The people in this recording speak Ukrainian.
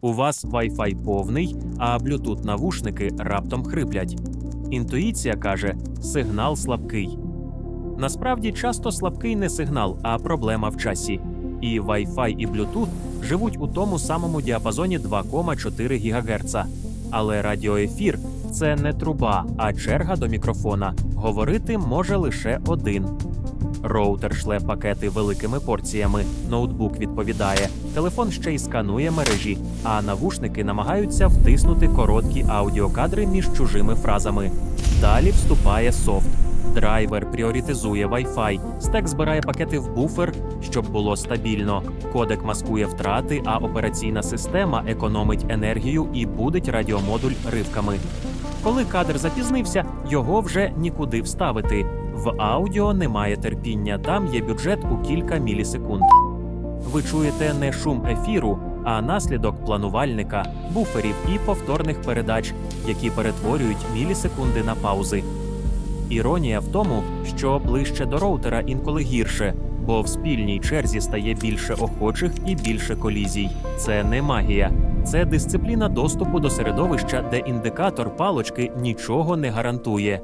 У вас Wi-Fi повний, а Bluetooth навушники раптом хриплять. Інтуїція каже, сигнал слабкий. Насправді часто слабкий не сигнал, а проблема в часі. І Wi-Fi, і Bluetooth живуть у тому самому діапазоні 2,4 ГГц. Але радіоефір це не труба, а черга до мікрофона. Говорити може лише один. Роутер шле пакети великими порціями, ноутбук відповідає, телефон ще й сканує мережі, а навушники намагаються втиснути короткі аудіокадри між чужими фразами. Далі вступає софт. Драйвер пріоритизує Wi-Fi, стек збирає пакети в буфер, щоб було стабільно. Кодек маскує втрати, а операційна система економить енергію і будить радіомодуль ривками. Коли кадр запізнився, його вже нікуди вставити. В аудіо немає терпіння, там є бюджет у кілька мілісекунд. Ви чуєте не шум ефіру, а наслідок планувальника, буферів і повторних передач, які перетворюють мілісекунди на паузи. Іронія в тому, що ближче до роутера інколи гірше, бо в спільній черзі стає більше охочих і більше колізій. Це не магія, це дисципліна доступу до середовища, де індикатор палочки нічого не гарантує.